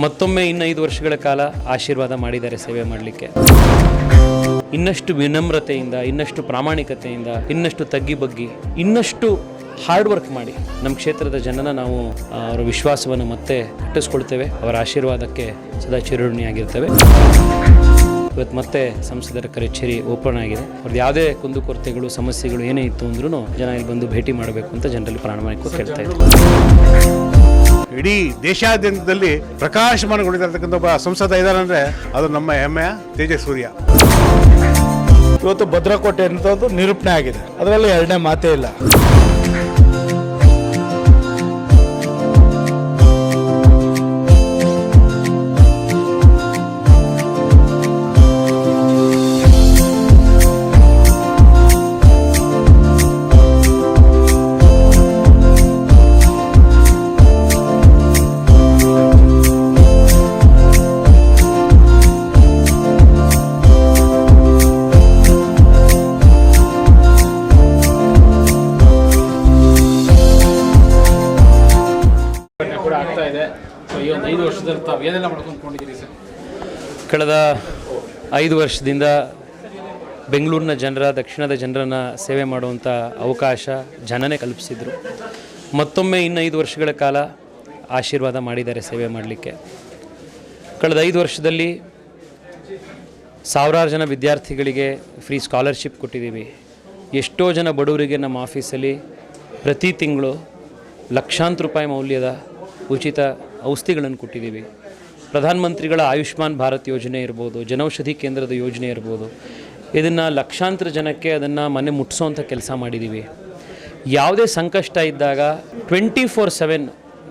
ಮತ್ತೊಮ್ಮೆ ಇನ್ನೈದು ವರ್ಷಗಳ ಕಾಲ ಆಶೀರ್ವಾದ ಮಾಡಿದ್ದಾರೆ ಸೇವೆ ಮಾಡಲಿಕ್ಕೆ. ಇನ್ನಷ್ಟು ವಿನಮ್ರತೆಯಿಂದ, ಇನ್ನಷ್ಟು ಪ್ರಾಮಾಣಿಕತೆಯಿಂದ, ಇನ್ನಷ್ಟು ತಗ್ಗಿ ಬಗ್ಗಿ, ಇನ್ನಷ್ಟು ಹಾರ್ಡ್ ವರ್ಕ್ ಮಾಡಿ ನಮ್ಮ ಕ್ಷೇತ್ರದ ಜನನ ನಾವು ಅವರ ವಿಶ್ವಾಸವನ್ನು ಮತ್ತೆ ಕಟ್ಟಿಸ್ಕೊಳ್ತೇವೆ ಅವರ ಆಶೀರ್ವಾದಕ್ಕೆ ಸದಾ ಚಿರುಣಿಯಾಗಿರ್ತೇವೆ ಇವತ್ತು ಮತ್ತೆ ಸಂಸದರ ಕಚೇರಿ ಓಪನ್ ಆಗಿದೆ. ಅವ್ರದ್ದು ಯಾವುದೇ ಕುಂದುಕೊರತೆಗಳು ಸಮಸ್ಯೆಗಳು ಏನೇ ಇತ್ತು ಅಂದ್ರೂ ಜನ ಇಲ್ಲಿ ಬಂದು ಭೇಟಿ ಮಾಡಬೇಕು ಅಂತ ಜನರಲ್ಲಿ ಪ್ರಾಮಾಣಿಕವಾಗಿ ಕೇಳ್ತಾ ಇದ್ರು ಇಡೀ ದೇಶಾದ್ಯಂತದಲ್ಲಿ ಪ್ರಕಾಶಮಾನಗೊಂಡಿರತಕ್ಕಂಥ ಒಬ್ಬ ಸಂಸದ ಇದ್ದಾನೆ ಅಂದ್ರೆ ಅದು ನಮ್ಮ ಹೆಮ್ಮೆಯ ತೇಜಸ್ ಸೂರ್ಯ ಇವತ್ತು ಭದ್ರಕೋಟೆ ಅಂತದ್ದು ನಿರೂಪಣೆ ಆಗಿದೆ. ಅದರಲ್ಲಿ ಎರಡನೇ ಮಾತೇ ಇಲ್ಲ. ಐದು ಕಳೆದ ಐದು ವರ್ಷದಿಂದ ಬೆಂಗಳೂರಿನ ಜನರ, ದಕ್ಷಿಣದ ಜನರನ್ನು ಸೇವೆ ಮಾಡುವಂಥ ಅವಕಾಶ ಜನನೇ ಕಲ್ಪಿಸಿದರು. ಮತ್ತೊಮ್ಮೆ ಇನ್ನು ಐದು ವರ್ಷಗಳ ಕಾಲ ಆಶೀರ್ವಾದ ಮಾಡಿದ್ದಾರೆ ಸೇವೆ ಮಾಡಲಿಕ್ಕೆ. ಕಳೆದ ಐದು ವರ್ಷದಲ್ಲಿ ಸಾವಿರಾರು ಜನ ವಿದ್ಯಾರ್ಥಿಗಳಿಗೆ ಫ್ರೀ ಸ್ಕಾಲರ್ಶಿಪ್ ಕೊಟ್ಟಿದ್ದೀವಿ. ಎಷ್ಟೋ ಜನ ಬಡವರಿಗೆ ನಮ್ಮ ಆಫೀಸಲ್ಲಿ ಪ್ರತಿ ತಿಂಗಳು ಲಕ್ಷಾಂತರ ರೂಪಾಯಿ ಮೌಲ್ಯದ ಉಚಿತ ಔಷಧಿಗಳನ್ನು ಕೊಟ್ಟಿದ್ದೀವಿ. ಪ್ರಧಾನಮಂತ್ರಿಗಳ ಆಯುಷ್ಮಾನ್ ಭಾರತ್ ಯೋಜನೆ ಇರ್ಬೋದು, ಜನೌಷಧಿ ಕೇಂದ್ರದ ಯೋಜನೆ ಇರ್ಬೋದು, ಇದನ್ನು ಲಕ್ಷಾಂತರ ಜನಕ್ಕೆ ಅದನ್ನು ಮನೆ ಮುಟ್ಟಿಸೋವಂಥ ಕೆಲಸ ಮಾಡಿದ್ದೀವಿ. ಯಾವುದೇ ಸಂಕಷ್ಟ ಇದ್ದಾಗ ಟ್ವೆಂಟಿ ಫೋರ್ ಸೆವೆನ್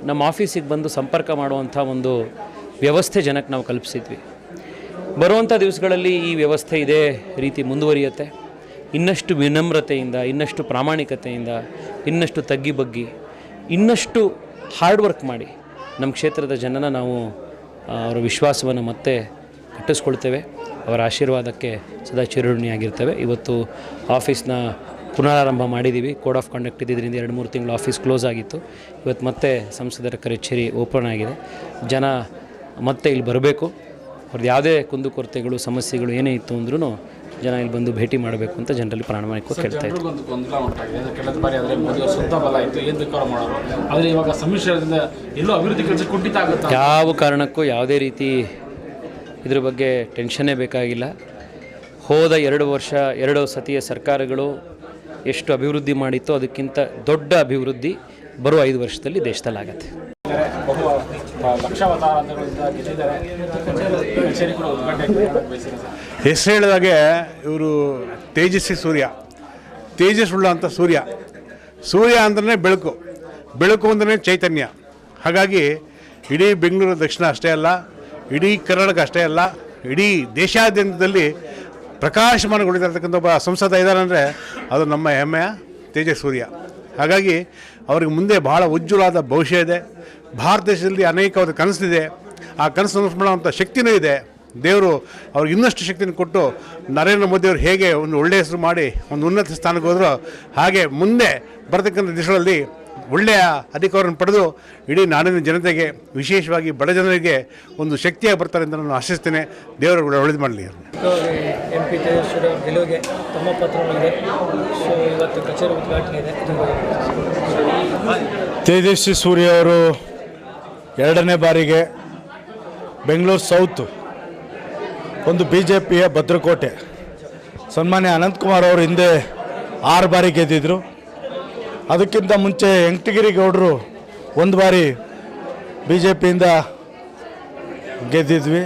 ನಮ್ಮ ಆಫೀಸಿಗೆ ಬಂದು ಸಂಪರ್ಕ ಮಾಡುವಂಥ ಒಂದು ವ್ಯವಸ್ಥೆ ಜನಕ್ಕೆ ನಾವು ಕಲ್ಪಿಸಿದ್ವಿ. ಬರುವಂಥ ದಿವಸಗಳಲ್ಲಿ ಈ ವ್ಯವಸ್ಥೆ ಇದೇ ರೀತಿ ಮುಂದುವರಿಯುತ್ತೆ. ಇನ್ನಷ್ಟು ವಿನಮ್ರತೆಯಿಂದ, ಇನ್ನಷ್ಟು ಪ್ರಾಮಾಣಿಕತೆಯಿಂದ, ಇನ್ನಷ್ಟು ತಗ್ಗಿ ಬಗ್ಗಿ, ಇನ್ನಷ್ಟು ಹಾರ್ಡ್ ವರ್ಕ್ ಮಾಡಿ ನಮ್ಮ ಕ್ಷೇತ್ರದ ಜನನ ನಾವು ಅವರ ವಿಶ್ವಾಸವನ್ನು ಮತ್ತೆ ಕಟ್ಟಿಸ್ಕೊಳ್ತೇವೆ. ಅವರ ಆಶೀರ್ವಾದಕ್ಕೆ ಸದಾ ಚಿರುಣಿಯಾಗಿರ್ತೇವೆ ಇವತ್ತು ಆಫೀಸ್ನ ಪುನರಾರಂಭ ಮಾಡಿದ್ದೀವಿ. ಕೋಡ್ ಆಫ್ ಕಂಡಕ್ಟ್ ಇದ್ದಿದ್ದರಿಂದ ಎರಡು ಮೂರು ತಿಂಗಳು ಆಫೀಸ್ ಕ್ಲೋಸ್ ಆಗಿತ್ತು. ಇವತ್ತು ಮತ್ತೆ ಸಂಸದರ ಕಚೇರಿ ಓಪನ್ ಆಗಿದೆ. ಜನ ಮತ್ತೆ ಇಲ್ಲಿ ಬರಬೇಕು. ಅವ್ರದ್ದು ಯಾವುದೇ ಕುಂದುಕೊರತೆಗಳು, ಸಮಸ್ಯೆಗಳು ಏನೇ ಇತ್ತು ಅಂದ್ರೂ ಜನ ಇಲ್ಲಿ ಬಂದು ಭೇಟಿ ಮಾಡಬೇಕು ಅಂತ ಜನರಲ್ಲಿ ಪ್ರಾಮಾಣಿಕವಾಗಿ ಕೇಳ್ತಾ ಇದ್ದಾರೆ. ಜನರಿಗೊಂದು ಗೊಂದಲ ಉಂಟಾಗಿದೆ. ಅಂದ್ರೆ ಕಳೆದ ಬಾರಿ ಆದರೆ ಮೋದಿ ಸ್ವಂತ ಬಲ ಇತ್ತು. ಏನು ಬೇಕಾದ್ರೂ ಮಾಡೋರು. ಆದರೆ ಇವಾಗ ಸಮ್ಮಿಶ್ರದಿಂದ ಎಲ್ಲೋ ಅಭಿವೃದ್ಧಿ ಕೆಲಸ ಕುಂಠಿತ ಆಗುತ್ತಾ? ಯಾವ ಕಾರಣಕ್ಕೂ ಯಾವುದೇ ರೀತಿ ಇದ್ರ ಬಗ್ಗೆ ಟೆನ್ಷನ್ನೇ ಬೇಕಾಗಿಲ್ಲ. ಹೋದ ಎರಡು ವರ್ಷ ಎರಡು ಸತಿಯ ಸರ್ಕಾರಗಳು ಎಷ್ಟು ಅಭಿವೃದ್ಧಿ ಮಾಡಿತ್ತೋ ಅದಕ್ಕಿಂತ ದೊಡ್ಡ ಅಭಿವೃದ್ಧಿ ಬರುವ ಐದು ವರ್ಷದಲ್ಲಿ ದೇಶದಲ್ಲಾಗತ್ತೆ ಬಹು ಹೆಸರು ಹೇಳಿದಾಗೆ ಇವರು ತೇಜಸ್ವಿ ಸೂರ್ಯ. ತೇಜಸ್ಸುಳ್ಳ ಅಂತ ಸೂರ್ಯ. ಸೂರ್ಯ ಅಂದ್ರೆ ಬೆಳಕು. ಬೆಳಕು ಅಂದ್ರೆ ಚೈತನ್ಯ. ಹಾಗಾಗಿ ಇಡೀ ಬೆಂಗಳೂರು ದಕ್ಷಿಣ ಅಷ್ಟೇ ಅಲ್ಲ, ಇಡೀ ಕರ್ನಾಟಕ ಅಷ್ಟೇ ಅಲ್ಲ, ಇಡೀ ದೇಶಾದ್ಯಂತದಲ್ಲಿ ಪ್ರಕಾಶಮಾನಗೊಳಿಸಿರ್ತಕ್ಕಂಥ ಒಬ್ಬ ಸಂಸದ ಇದ್ದಾರೆ ಅಂದರೆ ಅದು ನಮ್ಮ ಹೆಮ್ಮೆಯ ತೇಜಸ್ ಸೂರ್ಯ. ಹಾಗಾಗಿ ಅವ್ರಿಗೆ ಮುಂದೆ ಬಹಳ ಉಜ್ವಲವಾದ ಭವಿಷ್ಯ ಇದೆ. ಭಾರತ ದೇಶದಲ್ಲಿ ಅನೇಕವಾದ ಕನಸಿದೆ. ಆ ಕನಸು ಮಾಡುವಂಥ ಶಕ್ತಿನೂ ಇದೆ. ದೇವರು ಅವ್ರಿಗೆ ಇನ್ನಷ್ಟು ಶಕ್ತಿನ ಕೊಟ್ಟು ನರೇಂದ್ರ ಮೋದಿಯವರು ಹೇಗೆ ಒಂದು ಒಳ್ಳೆಯ ಹೆಸರು ಮಾಡಿ ಒಂದು ಉನ್ನತ ಸ್ಥಾನಕ್ಕೆ ಹೋದ್ರು ಹಾಗೆ ಮುಂದೆ ಬರತಕ್ಕಂಥ ದಿಶೆಗಳಲ್ಲಿ ಒಳ್ಳೆಯ ಅಧಿಕಾರವನ್ನು ಪಡೆದು ಇಡೀ ನಾಡಿನ ಜನತೆಗೆ ವಿಶೇಷವಾಗಿ ಬಡ ಜನರಿಗೆ ಒಂದು ಶಕ್ತಿಯಾಗಿ ಬರ್ತಾರೆ ಅಂತ ನಾನು ಆಶಿಸ್ತೇನೆ. ದೇವರು ಒಳ್ಳೆದು ಮಾಡಲಿ. ಎಂ ಪಿ ಅವ್ರ ಗೆಲುವಿಗೆ ತಮ್ಮ ಪತ್ರವಾಗಿದೆ ಸೊ ಇವತ್ತು ಕಚೇರಿ ಉದ್ಘಾಟನೆ ಇದೆ. ತೇಜಸ್ವಿ ಸೂರ್ಯ ಅವರು ಎರಡನೇ ಬಾರಿಗೆ ಬೆಂಗಳೂರು ಸೌತ್ ಒಂದು ಬಿ ಜೆ ಪಿಯ ಭದ್ರಕೋಟೆ. ಸನ್ಮಾನ್ಯ ಅನಂತಕುಮಾರ್ ಅವರು ಹಿಂದೆ ಆರು ಬಾರಿ ಗೆದ್ದಿದ್ರು. ಅದಕ್ಕಿಂತ ಮುಂಚೆ ವೆಂಕಟಗಿರಿ ಗೌಡರು ಒಂದು ಬಾರಿ ಬಿ ಜೆ ಪಿಯಿಂದ ಗೆದ್ದಿದ್ವಿ.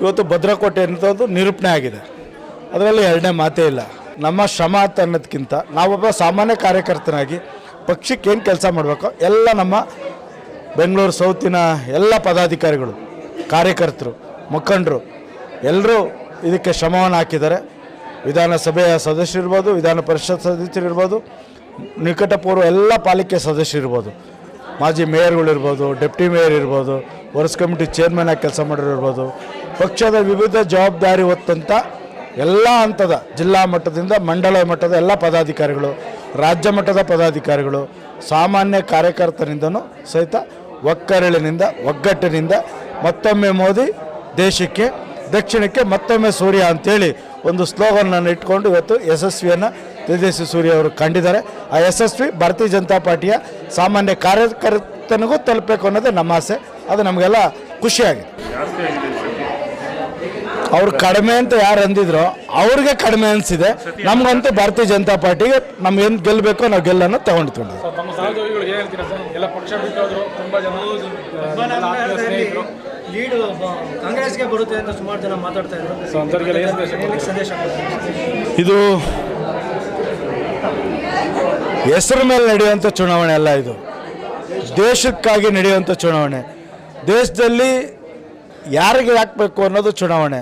ಇವತ್ತು ಭದ್ರಕೋಟೆ ಅನ್ನೋದು ನಿರೂಪಣೆ ಆಗಿದೆ. ಅದರಲ್ಲಿ ಎರಡನೇ ಮಾತೇ ಇಲ್ಲ. ನಮ್ಮ ಶ್ರಮ ಅಂತ ಅನ್ನೋದಕ್ಕಿಂತ ನಾವೊಬ್ಬ ಸಾಮಾನ್ಯ ಕಾರ್ಯಕರ್ತನಾಗಿ ಪಕ್ಷಕ್ಕೆ ಏನು ಕೆಲಸ ಮಾಡಬೇಕು ಎಲ್ಲ ನಮ್ಮ ಬೆಂಗಳೂರು ಸೌತಿನ ಎಲ್ಲ ಪದಾಧಿಕಾರಿಗಳು, ಕಾರ್ಯಕರ್ತರು, ಮುಖಂಡರು ಎಲ್ಲರೂ ಇದಕ್ಕೆ ಶ್ರಮವನ್ನು ಹಾಕಿದ್ದಾರೆ. ವಿಧಾನಸಭೆಯ ಸದಸ್ಯರಿರ್ಬೋದು ವಿಧಾನ ಪರಿಷತ್ ಸದಸ್ಯರಿರ್ಬೋದು ನಿಕಟಪೂರ್ವ ಎಲ್ಲ ಪಾಲಿಕೆ ಸದಸ್ಯರಿರ್ಬೋದು ಮಾಜಿ ಮೇಯರ್ಗಳಿರ್ಬೋದು ಡೆಪ್ಟಿ ಮೇಯರ್ ಇರ್ಬೋದು ವರ್ಸ್ ಕಮಿಟಿ ಚೇರ್ಮನ್ ಆಗಿ ಕೆಲಸ ಮಾಡಿರ್ಬೋದು ಪಕ್ಷದ ವಿವಿಧ ಜವಾಬ್ದಾರಿ ಹೊತ್ತಂಥ ಎಲ್ಲ ಹಂತದ ಜಿಲ್ಲಾ ಮಟ್ಟದಿಂದ ಮಂಡಲ ಮಟ್ಟದ ಎಲ್ಲ ಪದಾಧಿಕಾರಿಗಳು, ರಾಜ್ಯ ಮಟ್ಟದ ಪದಾಧಿಕಾರಿಗಳು, ಸಾಮಾನ್ಯ ಕಾರ್ಯಕರ್ತರಿಂದನೂ ಸಹಿತ ಒಕ್ಕರಳಿನಿಂದ ಒಗ್ಗಟ್ಟಿನಿಂದ ಮತ್ತೊಮ್ಮೆ ಮೋದಿ ದೇಶಕ್ಕೆ ದಕ್ಷಿಣಕ್ಕೆ ಮತ್ತೊಮ್ಮೆ ಸೂರ್ಯ ಅಂತೇಳಿ ಒಂದು ಸ್ಲೋಗನ್ನನ್ನು ಇಟ್ಕೊಂಡು ಇವತ್ತು ಯಶಸ್ವಿಯನ್ನು ತೇಜಸ್ವಿ ಸೂರ್ಯ ಅವರು ಕಂಡಿದ್ದಾರೆ. ಆ ಯಶಸ್ವಿ ಭಾರತೀಯ ಜನತಾ ಪಾರ್ಟಿಯ ಸಾಮಾನ್ಯ ಕಾರ್ಯಕರ್ತನಿಗೂ ತಲುಪಬೇಕು ಅನ್ನೋದೇ ನಮ್ಮ ಆಸೆ. ಅದು ನಮಗೆಲ್ಲ ಖುಷಿಯಾಗಿದೆ. ಅವ್ರು ಕಡಿಮೆ ಅಂತ ಯಾರು ಅಂದಿದ್ರೋ ಅವ್ರಿಗೆ ಕಡಿಮೆ ಅನಿಸಿದೆ. ನಮಗಂತೂ ಭಾರತೀಯ ಜನತಾ ಪಾರ್ಟಿಗೆ ನಮ್ಗೆ ಏನು ಗೆಲ್ಲಬೇಕೋ ನಾವು ಗೆಲ್ಲನ್ನು ತಗೊಂಡ್ಕೊಂಡಿದ್ದೀವಿ ಲೀಡ್ ಕಾಂಗ್ರೆಸ್ಗೆ ಬರುತ್ತೆ ಅಂತ ಸುಮಾರು ಜನ ಮಾತಾಡ್ತಾ ಸಂದೇಶ ಕೊಡ್ತಾರೆ? ಇದು ಹೆಸರ ಮೇಲೆ ನಡೆಯುವಂಥ ಚುನಾವಣೆ ಅಲ್ಲ ಇದು. ದೇಶಕ್ಕಾಗಿ ನಡೆಯುವಂಥ ಚುನಾವಣೆ. ದೇಶದಲ್ಲಿ ಯಾರಿಗೆ ಹಾಕಬೇಕು ಅನ್ನೋದು ಚುನಾವಣೆ.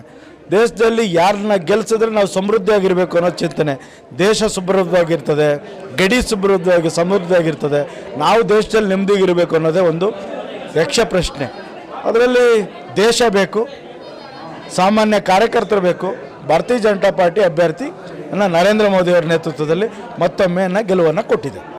ದೇಶದಲ್ಲಿ ಯಾರನ್ನ ಗೆಲ್ಲಿಸಿದ್ರೆ ನಾವು ಸಮೃದ್ಧಿಯಾಗಿರಬೇಕು ಅನ್ನೋ ಚಿಂತನೆ. ದೇಶ ಸಮೃದ್ಧವಾಗಿರ್ತದೆ ಗಡಿ ಸಮೃದ್ಧವಾಗಿ ಸಮೃದ್ಧಿಯಾಗಿರ್ತದೆ. ನಾವು ದೇಶದಲ್ಲಿ ನೆಮ್ಮದಿಗಿರಬೇಕು ಅನ್ನೋದೇ ಒಂದು ಯಕ್ಷ ಪ್ರಶ್ನೆ ಅದರಲ್ಲಿ ದೇಶ ಬೇಕು, ಸಾಮಾನ್ಯ ಕಾರ್ಯಕರ್ತರು ಬೇಕು, ಭಾರತೀಯ ಜನತಾ ಪಾರ್ಟಿ ಅಭ್ಯರ್ಥಿ ನರೇಂದ್ರ ಮೋದಿಯವರ ನೇತೃತ್ವದಲ್ಲಿ ಮತ್ತೊಮ್ಮೆ ಗೆಲುವನ್ನು ಕೊಟ್ಟಿದೆ.